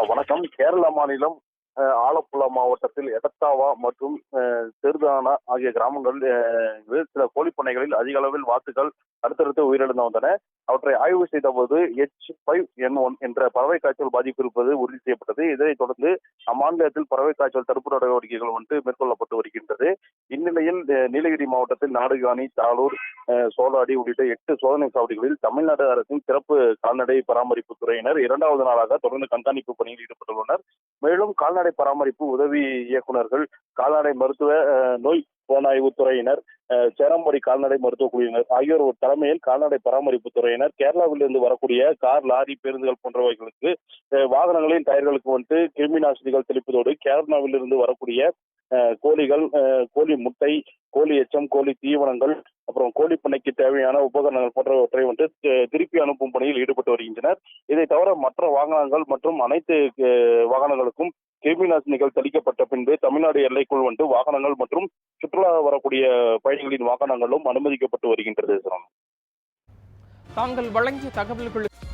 வணக்கம். கேரள மாநிலம் ஆலப்புழா மாவட்டத்தில் எடத்தாவா மற்றும் அஹ், செருதானா ஆகிய கிராமங்களில் சில கோழிப்பண்ணைகளில் அதிக அளவில் வாத்துகள் அடுத்தடுத்து உயிரிழந்து வந்தன. அவற்றை ஆய்வு செய்த போது எச் ஃபைவ் என் ஒன் என்ற பறவை காய்ச்சல் பாதிப்பு இருப்பது உறுதி செய்யப்பட்டது. இதனைத் தொடர்ந்து அம்மாநிலத்தில் பறவை காய்ச்சல் தடுப்பு நடவடிக்கைகள் வந்து மேற்கொள்ளப்பட்டு வருகின்றது. இந்நிலையில் நீலகிரி மாவட்டத்தில் நாடுகாணி தாளூர் சோலாடி உள்ளிட்ட எட்டு சோதனை சாவடிகளில் தமிழ்நாடு அரசின் சிறப்பு கால்நடை பராமரிப்பு துறையினர் இரண்டாவது நாளாக தொடர்ந்து கண்காணிப்பு பணியில் ஈடுபட்டுள்ளனர். மேலும் கால்நடை கால்நடை பராமரிப்பு உதவி இயக்குநர்கள் கால்நடை மருத்துவ நோய் புலனாய்வு துறையினர் சேரம்படி கால்நடை மருத்துவ குழுவினர் ஆகியோர் ஒரு தலைமையில் கால்நடை பராமரிப்பு துறையினர் கேரளாவிலிருந்து வரக்கூடிய கார் லாரி பேருந்துகள் போன்றவைகளுக்கு வாகனங்களின் டயர்களுக்கு வந்துட்டு கிருமி நாசினிகள் தெளிப்பதோடு கேரளாவிலிருந்து வரக்கூடிய கோழிகள் கோழி முட்டை கோழி எச்சம் கோழி தீவனங்கள் அப்புறம் கோழி பண்ணைக்கு தேவையான உபகரணங்கள் போன்றவற்றை வந்து திருப்பி அனுப்பும் பணியில் ஈடுபட்டு வருகின்றனர். இதை தவிர மற்ற வாகனங்கள் மற்றும் அனைத்து வாகனங்களுக்கும் கிருமி நிகழ் தெளிக்கப்பட்ட பின்பு தமிழ்நாடு எல்லைக்குள் வந்து வாகனங்கள் மற்றும் சுற்றுலா வரக்கூடிய பயணிகளின் வாகனங்களும் அனுமதிக்கப்பட்டு வருகின்றது தாங்கள் வழங்கிய தகவல்களுக்கு